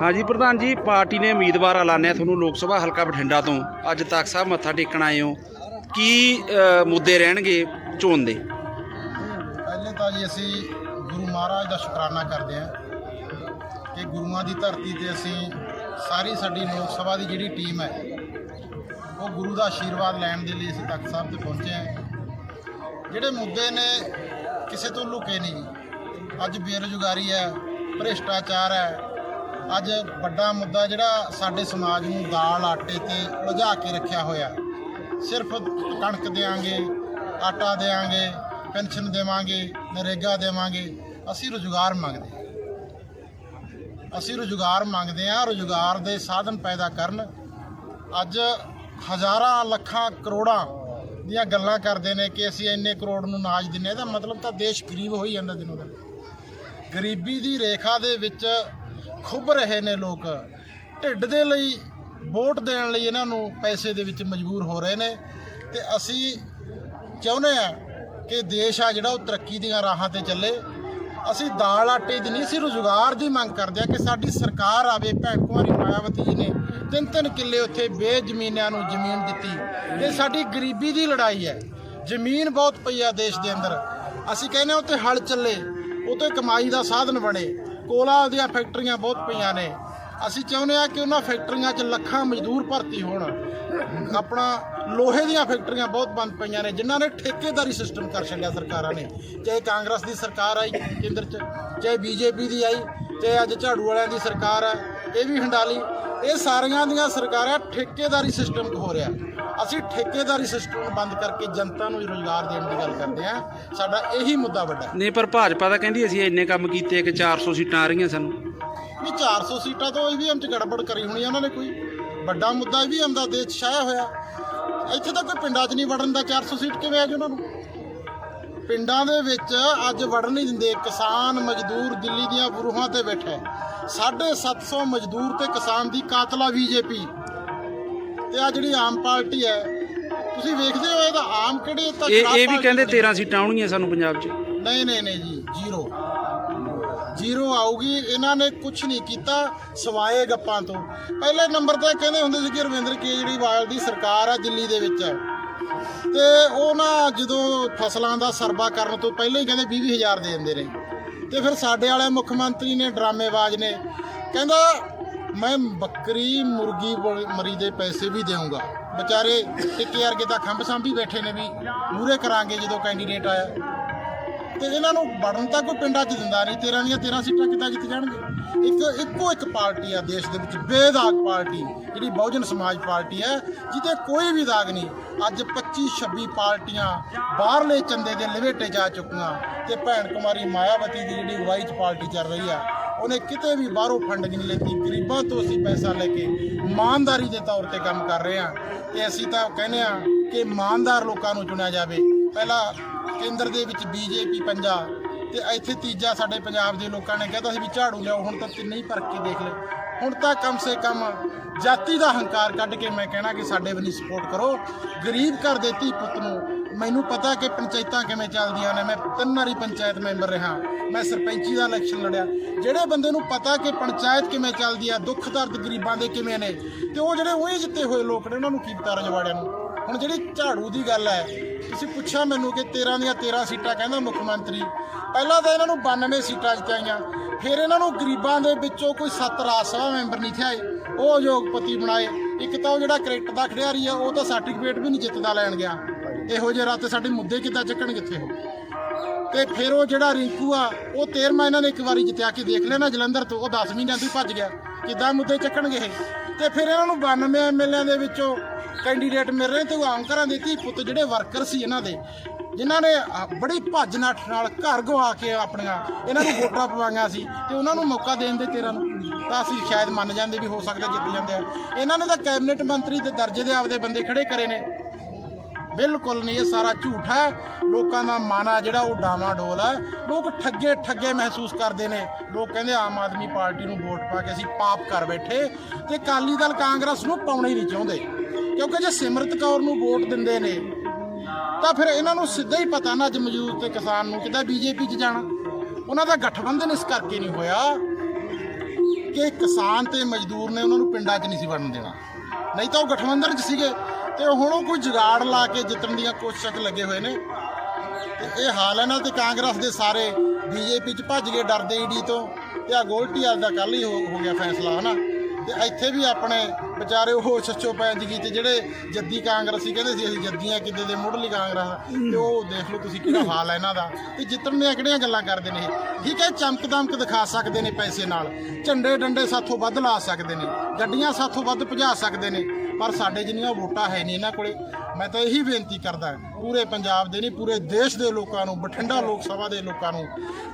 ਹਾਂਜੀ ਪ੍ਰਧਾਨ ਜੀ, ਪਾਰਟੀ ਨੇ ਉਮੀਦਵਾਰ ਐਲਾਨਿਆ ਤੁਹਾਨੂੰ ਲੋਕ ਸਭਾ ਹਲਕਾ ਬਠਿੰਡਾ ਤੋਂ। ਅੱਜ ਤੱਕ ਸਾਹਿਬ ਮੱਥਾ ਟੇਕਣ ਆਏ ਹੋ। ਕੀ ਮੁੱਦੇ ਰਹਿਣਗੇ ਚੋਣ ਦੇ? ਪਹਿਲੇ ਤਾਂ ਜੀ ਅਸੀਂ ਗੁਰੂ ਮਹਾਰਾਜ ਦਾ ਸ਼ੁਕਰਾਨਾ ਕਰਦੇ ਹਾਂ ਕਿ ਗੁਰੂਆਂ ਦੀ ਧਰਤੀ ਤੇ ਅਸੀਂ ਸਾਰੀ ਸਾਡੀ ਲੋਕ ਸਭਾ ਦੀ ਜਿਹੜੀ ਟੀਮ ਹੈ, ਉਹ ਗੁਰੂ ਦਾ ਆਸ਼ੀਰਵਾਦ ਲੈਣ ਦੇ ਲਈ ਅਸੀਂ ਤਖਤ ਸਾਹਿਬ ਤੇ ਪਹੁੰਚੇ ਹਾਂ। ਜਿਹੜੇ ਮੁੱਦੇ ਨੇ, ਕਿਸੇ ਤੋਂ ਲੁਕੇ ਨਹੀਂ। ਅੱਜ ਬੇਰੁਜ਼ਗਾਰੀ ਹੈ, ਭ੍ਰਿਸ਼ਟਾਚਾਰ ਹੈ ਅੱਜ ਵੱਡਾ ਮੁੱਦਾ ਜਿਹੜਾ ਸਾਡੇ ਸਮਾਜ ਨੂੰ ਦਾਲ, ਆਟੇ ਤੇ ਉਲਝਾ ਕੇ ਰੱਖਿਆ ਹੋਇਆ। ਸਿਰਫ ਕਣਕ ਦੇਾਂਗੇ ਆਟਾ ਦੇਾਂਗੇ ਪੈਨਸ਼ਨ ਦੇਵਾਂਗੇ, ਨਰੇਗਾ ਦੇਵਾਂਗੇ, ਅਸੀਂ ਰੁਜ਼ਗਾਰ ਮੰਗਦੇ ਹਾਂ। ਅਸੀਂ ਰੁਜ਼ਗਾਰ ਮੰਗਦੇ ਹਾਂ, ਰੁਜ਼ਗਾਰ ਦੇ ਸਾਧਨ ਪੈਦਾ ਕਰਨ। ਅੱਜ ਹਜ਼ਾਰਾਂ ਲੱਖਾਂ ਕਰੋੜਾਂ ਦੀਆਂ ਗੱਲਾਂ ਕਰਦੇ ਨੇ ਕਿ ਅਸੀਂ ਇੰਨੇ ਕਰੋੜ ਨੂੰ ਨਾਜ ਦਿੰਨੇ ਇਹਦਾ ਮਤਲਬ ਤਾਂ ਦੇਸ਼ ਗਰੀਬ ਹੋਈ ਜਾਂਦਾ ਦਿਨੋਂ ਦਿਨ। ਗਰੀਬੀ ਦੀ ਰੇਖਾ ਦੇ ਵਿੱਚ ਖੁੱਭ ਰਹੇ ਨੇ ਲੋਕ। ਢਿੱਡ ਦੇ ਲਈ, ਵੋਟ ਦੇਣ ਲਈ ਇਹਨਾਂ ਨੂੰ ਪੈਸੇ ਦੇ ਵਿੱਚ ਮਜਬੂਰ ਹੋ ਰਹੇ ਨੇ। ਤੇ ਅਸੀਂ ਚਾਹੁੰਦੇ ਆ ਕਿ ਦੇਸ਼ ਆ ਜਿਹੜਾ ਉਹ ਤਰੱਕੀ ਦੀਆਂ ਰਾਹਾਂ ਤੇ ਚੱਲੇ। ਅਸੀਂ ਦਾਲ ਆਟੇ ਦੀ ਨਹੀਂ, ਅਸੀਂ ਰੁਜ਼ਗਾਰ ਦੀ ਮੰਗ ਕਰਦੇ ਆ ਕਿ ਸਾਡੀ ਸਰਕਾਰ ਆਵੇ। ਭੈਣ ਕੁਮਾਰੀ ਮਾਇਆਵਤੀ ਜੀ ਨੇ ਤਿੰਨ ਤਿੰਨ ਕਿੱਲੇ ਉੱਥੇ ਬੇਜ਼ਮੀਨਿਆਂ ਨੂੰ ਜ਼ਮੀਨ ਦਿੱਤੀ। ਇਹ ਸਾਡੀ ਗਰੀਬੀ ਦੀ ਲੜਾਈ ਹੈ। ਜ਼ਮੀਨ ਬਹੁਤ ਪਈ ਆ ਦੇਸ਼ ਦੇ ਅੰਦਰ। ਅਸੀਂ ਕਹਿੰਦੇ ਹਾਂ ਉੱਥੇ ਹਲ ਚੱਲੇ, ਉੱਥੇ ਕਮਾਈ ਦਾ ਸਾਧਨ ਬਣੇ। ਕੋਲਾ ਦੀਆਂ ਫੈਕਟਰੀਆਂ ਬਹੁਤ ਪਈਆਂ ਨੇ। ਅਸੀਂ ਚਾਹੁੰਦੇ ਆ ਕਿ ਉਹਨਾਂ ਫੈਕਟਰੀਆਂ 'ਚ ਲੱਖਾਂ ਮਜ਼ਦੂਰ ਭਰਤੀ ਹੋਣ। ਆਪਣਾ ਲੋਹੇ ਦੀਆਂ ਫੈਕਟਰੀਆਂ ਬਹੁਤ ਬੰਦ ਪਈਆਂ ਨੇ, ਜਿਨ੍ਹਾਂ ਨੇ ਠੇਕੇਦਾਰੀ ਸਿਸਟਮ ਕਰ ਛੱਡਿਆ ਸਰਕਾਰਾਂ ਨੇ। ਚਾਹੇ ਕਾਂਗਰਸ ਦੀ ਸਰਕਾਰ ਆਈ ਕੇਂਦਰ 'ਚ, ਚਾਹੇ ਬੀਜੇਪੀ ਦੀ ਆਈ, ਚਾਹੇ ਅੱਜ ਝਾੜੂ ਵਾਲਿਆਂ ਦੀ ਸਰਕਾਰ ਹੈ ਇਹ ਵੀ ਹੰਡਾਲੀ। ਇਹ ਸਾਰੀਆਂ ਦੀਆਂ ਸਰਕਾਰਾਂ ਠੇਕੇਦਾਰੀ ਸਿਸਟਮ ਹੋ ਰਿਹਾ ਅਸੀਂ ਠੇਕੇਦਾਰੀ ਸਿਸਟਮ ਨੂੰ ਬੰਦ ਕਰਕੇ ਜਨਤਾ ਨੂੰ ਰੋਜ਼ਗਾਰ ਦੇਣ ਦੀ ਗੱਲ ਕਰਦੇ ਹਾਂ। ਸਾਡਾ ਇਹੀ ਮੁੱਦਾ ਵੱਡਾ ਨਹੀਂ ਪਰ ਭਾਜਪਾ ਤਾਂ ਕਹਿੰਦੀ ਅਸੀਂ ਇੰਨੇ ਕੰਮ ਕੀਤੇ ਕਿ 400 ਸੀਟਾਂ ਆ ਰਹੀਆਂ ਸਾਨੂੰ। ਨਹੀਂ 400 ਸੀਟਾਂ ਤੋਂ ਈਵੀਐਮ 'ਚ ਗੜਬੜ ਕਰੀ ਹੋਣੀ ਆ ਉਹਨਾਂ ਨੇ ਕੋਈ। ਵੱਡਾ ਮੁੱਦਾ ਈਵੀਐਮ ਦਾ ਦੇਸ਼ 'ਚ ਛਾਇਆ ਹੋਇਆ। ਇੱਥੇ ਤਾਂ ਕੋਈ ਪਿੰਡਾਂ 'ਚ ਨਹੀਂ ਵੜਨ ਦਾ 400 ਸੀਟ ਕਿਵੇਂ ਆ ਜੀ ਉਹਨਾਂ ਨੂੰ? ਪਿੰਡਾਂ ਦੇ ਵਿੱਚ ਅੱਜ ਵੜਨ ਨਹੀਂ ਦਿੰਦੇ। ਕਿਸਾਨ ਮਜ਼ਦੂਰ ਦਿੱਲੀ ਦੀਆਂ ਬਰੂਹਾਂ ਤੇ ਬੈਠੇ। 750 ਮਜ਼ਦੂਰ ਤੇ ਕਿਸਾਨ ਦੀ ਕਾਤਲਾ ਬੀਜੇਪੀ ਤੇ ਆ ਜਿਹੜੀ ਆਮ ਪਾਰਟੀ ਹੈ ਤੁਸੀਂ ਵੇਖਦੇ ਹੋ ਇਹਦਾ ਆਮ ਕਿਹੜੇ ਤਾਂ ਇਹ ਇਹ ਵੀ ਕਹਿੰਦੇ ਬਣੀ। 13 ਸੀਟਾਂ ਆਉਣਗੀਆਂ ਸਾਨੂੰ ਪੰਜਾਬ 'ਚ। ਨਹੀਂ ਨਹੀਂ ਨਹੀਂ ਜੀ ਜ਼ੀਰੋ। ਜ਼ੀਰੋ ਆਊਗੀ ਇਹਨਾਂ ਨੇ ਕੁਝ ਨਹੀਂ ਕੀਤਾ ਸਵਾਏ ਗੱਪਾਂ ਤੋਂ। ਪਹਿਲੇ ਨੰਬਰ ਤੇ ਕਹਿੰਦੇ ਹੁੰਦੇ ਸੀ ਕਿ ਰਵਿੰਦਰ ਕੇਜਰੀਵਾਲ ਦੀ ਸਰਕਾਰ ਆ ਦਿੱਲੀ ਦੇ ਵਿੱਚ। ਤੇ ਉਹ ਨਾ ਜਦੋਂ ਫਸਲਾਂ ਦਾ ਸਰਵਾ ਕਰਨ ਤੋਂ ਪਹਿਲਾਂ ਹੀ ਕਹਿੰਦੇ 20 ਹਜ਼ਾਰ ਦੇ ਦਿੰਦੇ ਨੇ। ਤੇ ਫਿਰ ਸਾਡੇ ਵਾਲੇ ਮੁੱਖ ਮੰਤਰੀ ਨੇ ਡਰਾਮੇਬਾਜ਼ ਨੇ, ਕਹਿੰਦਾ ਮੈਂ ਬੱਕਰੀ, ਮੁਰਗੀ ਬ- ਮਰੀ ਦੇ ਪੈਸੇ ਵੀ ਦੇਵਾਂਗਾ ਵਿਚਾਰੇ ਟਿੱਕੇ ਵਰਗੇ ਤਾਂ ਖੰਭ ਸਾਂਭੀ ਬੈਠੇ ਨੇ ਵੀ ਮੂਰੇ ਕਰਾਂਗੇ ਜਦੋਂ ਕੈਂਡੀਡੇਟ ਆਇਆ। ਤੇ ਇਹਨਾਂ ਨੂੰ ਵੜਨ ਤਾਂ ਕੋਈ ਪਿੰਡਾਂ 'ਚ ਦਿੰਦਾ ਨਹੀਂ 13 ਦੀਆਂ 13 ਸੀਟਾਂ ਕਿੱਦਾਂ ਜਿੱਤ ਜਾਣਗੇ? ਇੱਕ, ਇੱਕੋ ਇੱਕ ਪਾਰਟੀ ਆ ਦੇਸ਼ ਦੇ ਵਿੱਚ, ਬੇਦਾਗ ਪਾਰਟੀ, ਜਿਹੜੀ ਬਹੁਜਨ ਸਮਾਜ ਪਾਰਟੀ ਹੈ ਜਿਹਦੇ ਕੋਈ ਵੀ ਦਾਗ ਨਹੀਂ। ਅੱਜ 25 26 ਪਾਰਟੀਆਂ ਬਾਹਰਲੇ ਚੰਦੇ ਦੇ ਲਵੇਟੇ ਜਾ ਚੁੱਕੀਆਂ ਤੇ ਭੈਣ ਕੁਮਾਰੀ ਮਾਇਆਵਤੀ ਦੀ ਜਿਹੜੀ ਅਗਵਾਈ 'ਚ ਪਾਰਟੀ ਚੱਲ ਰਹੀ ਆ, ਉਹਨੇ ਕਿਤੇ ਵੀ ਬਾਹਰੋਂ ਫੰਡ ਨਹੀਂ ਲੈਤੀ ਗਰੀਬਾਂ ਤੋਂ ਅਸੀਂ ਪੈਸਾ ਲੈ ਕੇ ਇਮਾਨਦਾਰੀ ਦੇ ਤੌਰ ਤੇ ਕੰਮ ਕਰ ਰਹੇ ਆ ਤੇ ਅਸੀਂ ਤਾਂ ਕਹਿੰਦੇ ਆ ਕਿ ਇਮਾਨਦਾਰ ਲੋਕਾਂ ਨੂੰ ਚੁਣਿਆ ਜਾਵੇ। ਪਹਿਲਾਂ ਕੇਂਦਰ ਦੇ ਵਿੱਚ ਬੀਜੇਪੀ ਪੰਜਾ ਤੇ ਇੱਥੇ ਤੀਜਾ ਸਾਡੇ ਪੰਜਾਬ ਦੇ ਲੋਕਾਂ ਨੇ ਕਹਿੰਦਾ ਸੀ ਵੀ ਝਾੜੂ ਲਿਆਓ, ਹੁਣ ਤਾਂ ਤਿੰਨੇ ਹੀ ਭਰ ਕੇ ਦੇਖ ਲੈ ਹੁਣ ਤਾਂ ਕਮ ਸੇ ਕਮ ਜਾਤੀ ਦਾ ਹੰਕਾਰ ਕੱਢ ਕੇ ਮੈਂ ਕਹਿਣਾ ਕਿ ਸਾਡੇ ਵੀ ਸਪੋਰਟ ਕਰੋ। ਗਰੀਬ ਘਰ ਦੇ ਧੀ ਪੁੱਤ ਨੂੰ ਮੈਨੂੰ ਪਤਾ ਕਿ ਪੰਚਾਇਤਾਂ ਕਿਵੇਂ ਚੱਲਦੀਆਂ ਨੇ, ਮੈਂ ਤਿੰਨ ਵਾਰੀ ਪੰਚਾਇਤ ਮੈਂਬਰ ਰਿਹਾ। ਮੈਂ ਸਰਪੰਚੀ ਦਾ ਇਲੈਕਸ਼ਨ ਲੜਿਆ। ਜਿਹੜੇ ਬੰਦੇ ਨੂੰ ਪਤਾ ਕਿ ਪੰਚਾਇਤ ਕਿਵੇਂ ਚੱਲਦੀ ਆ, ਦੁੱਖ ਦਰਦ ਗਰੀਬਾਂ ਦੇ ਕਿਵੇਂ ਨੇ, ਤੇ ਉਹ ਜਿਹੜੇ ਉਹੀ ਜਿੱਤੇ ਹੋਏ ਲੋਕ ਨੇ, ਉਹਨਾਂ ਨੂੰ ਕੀ ਪਤਾ ਰਜਵਾੜਿਆਂ ਨੂੰ? ਹੁਣ ਜਿਹੜੀ ਝਾੜੂ ਦੀ ਗੱਲ ਹੈ, ਤੁਸੀਂ ਪੁੱਛਿਆ ਮੈਨੂੰ ਕਿ 13 ਦੀਆਂ 13 ਸੀਟਾਂ ਕਹਿੰਦਾ ਮੁੱਖ ਮੰਤਰੀ। ਪਹਿਲਾਂ ਤਾਂ ਇਹਨਾਂ ਨੂੰ 92 ਸੀਟਾਂ ਜਿਤਾਈਆਂ ਫਿਰ ਇਹਨਾਂ ਨੂੰ ਗਰੀਬਾਂ ਦੇ ਵਿੱਚੋਂ ਕੋਈ ਸੱਤ ਰਾਜ ਸਭਾ ਮੈਂਬਰ ਨਹੀਂ ਥਿਆਏ। ਉਹ ਯੋਗਪਤੀ ਬਣਾਏ। ਇੱਕ ਤਾਂ ਉਹ ਜਿਹੜਾ ਕ੍ਰਿਕਟ ਦਾ ਖਿਡਾਰੀ ਆ, ਉਹ ਤਾਂ ਸਰਟੀਫਿਕੇਟ ਵੀ ਨਹੀਂ ਜਿੱਤਦਾ ਲੈਣ ਗਿਆ। ਇਹੋ ਜਿਹੇ ਰਾਤੇ ਸਾਡੇ ਮੁੱਦੇ ਕਿੱਦਾਂ ਚੱਕਣ ਕਿੱਥੇ ਹੋ? ਤੇ ਫਿਰ ਉਹ ਜਿਹੜਾ ਰਿੰਕੂ ਆ, ਉਹ 13ਵਾਂ ਇਹਨਾਂ ਨੇ ਇੱਕ ਵਾਰੀ ਜਿੱਤਿਆ ਕੇ ਦੇਖ ਲੈਣਾ ਜਲੰਧਰ ਤੋਂ, ਉਹ 10 ਮਹੀਨਿਆਂ ਤੋਂ ਭੱਜ ਗਿਆ। ਕਿੱਦਾਂ ਮੁੱਦੇ ਚੱਕਣਗੇ ਇਹ? ਤੇ ਫਿਰ ਇਹਨਾਂ ਨੂੰ 92 ਐਮਐਲਏ ਦੇ ਵਿੱਚੋਂ ਕੈਂਡੀਡੇਟ ਮਿਲ ਰਹੇ ਤੇ ਉਹ ਆਮ ਘਰਾਂ ਦੇ ਧੀ ਪੁੱਤ ਜਿਹੜੇ ਵਰਕਰ ਸੀ ਇਹਨਾਂ ਦੇ, ਜਿਨ੍ਹਾਂ ਨੇ ਬੜੀ ਭੱਜ ਨੱਠ ਨਾਲ ਘਰ ਗਵਾ ਕੇ ਆਪਣੀਆਂ, ਇਹਨਾਂ ਨੂੰ ਵੋਟਾਂ ਪਵਾਈਆਂ ਸੀ, ਤੇ ਉਹਨਾਂ ਨੂੰ ਮੌਕਾ ਦੇਣ ਦੇ ਤੇਰਾ ਨੂੰ ਤਾਂ ਅਸੀਂ ਸ਼ਾਇਦ ਮੰਨ ਜਾਂਦੇ ਵੀ ਹੋ ਸਕਦਾ ਜਿੱਤ ਜਾਂਦੇ ਆ। ਇਹਨਾਂ ਨੇ ਤਾਂ ਕੈਬਨਿਟ ਮੰਤਰੀ ਦੇ ਦਰਜੇ ਦੇ ਆਪਦੇ ਬੰਦੇ ਖੜੇ ਕਰੇ ਨੇ। ਬਿਲਕੁਲ ਨਹੀਂ, ਇਹ ਸਾਰਾ ਝੂਠ ਹੈ। ਲੋਕਾਂ ਦਾ ਮਨ ਆ ਜਿਹੜਾ ਉਹ ਡਾਵਾਂ ਡੋਲ ਹੈ। ਲੋਕ ਠੱਗੇ ਠੱਗੇ ਮਹਿਸੂਸ ਕਰਦੇ ਨੇ। ਲੋਕ ਕਹਿੰਦੇ ਆਮ ਆਦਮੀ ਪਾਰਟੀ ਨੂੰ ਵੋਟ ਪਾ ਕੇ ਅਸੀਂ ਪਾਪ ਕਰ ਬੈਠੇ। ਤੇ ਅਕਾਲੀ ਦਲ ਕਾਂਗਰਸ ਨੂੰ ਪਾਉਣਾ ਹੀ ਨਹੀਂ ਚਾਹੁੰਦੇ। ਕਿਉਂਕਿ ਜੇ ਸਿਮਰਤ ਕੌਰ ਨੂੰ ਵੋਟ ਦਿੰਦੇ ਨੇ, ਤਾਂ ਫਿਰ ਇਹਨਾਂ ਨੂੰ ਸਿੱਧਾ ਹੀ ਪਤਾ ਨਾ ਅੱਜ ਮਜ਼ਦੂਰ ਤੇ ਕਿਸਾਨ ਨੂੰ ਕਿਦਾ ਬੀਜੇਪੀ 'ਚ ਜਾਣਾ। ਉਹਨਾਂ ਦਾ ਗਠਬੰਧਨ ਇਸ ਕਰਕੇ ਨਹੀਂ ਹੋਇਆ ਕਿ ਕਿਸਾਨ ਤੇ ਮਜ਼ਦੂਰ ਨੇ ਉਹਨਾਂ ਨੂੰ ਪਿੰਡਾਂ 'ਚ ਨਹੀਂ ਸੀ ਵੜਨ ਦੇਣਾ। ਨਹੀਂ ਤਾਂ ਉਹ ਗਠਬੰਧਨ 'ਚ ਸੀਗੇ ਤੇ ਹੁਣ ਉਹ ਕੋਈ ਜੁਗਾੜ ਲਾ ਕੇ ਜਿੱਤਣ ਦੀਆਂ ਕੋਸ਼ਿਸ਼ਾਂ ਲੱਗੇ ਹੋਏ ਨੇ। ਤੇ ਇਹ ਹਾਲ ਹੈ ਨਾ ਤੇ ਕਾਂਗਰਸ ਦੇ ਸਾਰੇ ਬੀਜੇਪੀ 'ਚ ਭੱਜ ਗਏ ਡਰਦੇ ਈਡੀ ਤੋਂ। ਤੇ ਆ ਗੋਲਟੀ ਦਾ ਕੱਲ ਹੀ ਹੋ ਹੋ ਗਿਆ ਫੈਸਲਾ, ਹਨਾ? ਤੇ ਇੱਥੇ ਵੀ ਆਪਣੇ ਵਿਚਾਰੇ ਉਹ ਸੱਚੋ ਪੈਂਜ ਤੇ ਜਿਹੜੇ ਜੱਦੀ ਕਾਂਗਰਸੀ ਕਹਿੰਦੇ ਸੀ, ਅਸੀਂ ਜੱਦੀਆਂ ਕਿੱਦੇ ਦੇ, ਮੁੱਢਲੀ ਕਾਂਗਰਸ ਤੇ ਉਹ ਦੇਖ ਲਓ ਤੁਸੀਂ ਕਿਹੜਾ ਹਾਲ ਹੈ ਇਹਨਾਂ ਦਾ। ਤੇ ਜਿੱਤਣ ਦੀਆਂ ਕਿਹੜੀਆਂ ਗੱਲਾਂ ਕਰਦੇ ਨੇ ਇਹ? ਠੀਕ ਹੈ, ਚਮਕ ਦਮਕ ਦਿਖਾ ਸਕਦੇ ਨੇ ਪੈਸੇ ਨਾਲ। ਝੰਡੇ ਡੰਡੇ ਸਾਥੋਂ ਵੱਧ ਲਾ ਸਕਦੇ ਨੇ। ਗੱਡੀਆਂ ਸਾਥੋਂ ਵੱਧ ਭਜਾ ਸਕਦੇ ਨੇ। ਪਰ ਸਾਡੇ ਜਿੰਨੀਆਂ ਵੋਟਾਂ ਹੈ ਨਹੀਂ ਇਹਨਾਂ ਕੋਲੇ। ਮੈਂ ਤਾਂ ਇਹੀ ਬੇਨਤੀ ਕਰਦਾ, ਪੂਰੇ ਪੰਜਾਬ ਦੇ ਨਹੀਂ, ਪੂਰੇ ਦੇਸ਼ ਦੇ ਲੋਕਾਂ ਨੂੰ, ਬਠਿੰਡਾ ਲੋਕ ਸਭਾ ਦੇ ਲੋਕਾਂ ਨੂੰ,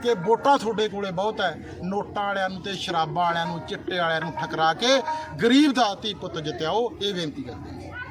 ਕਿ ਵੋਟਾਂ ਤੁਹਾਡੇ ਕੋਲੇ ਬਹੁਤ ਹੈ। ਨੋਟਾਂ ਵਾਲਿਆਂ ਨੂੰ ਤੇ ਸ਼ਰਾਬਾਂ ਵਾਲਿਆਂ ਨੂੰ, ਚਿੱਟੇ ਵਾਲਿਆਂ ਨੂੰ ਠਕਰਾ ਕੇ, ਗਰੀਬ ਦਾ ਧੀ ਪੁੱਤ ਜਿੱਤਿਆਓ ਇਹ ਬੇਨਤੀ ਕਰਦੇ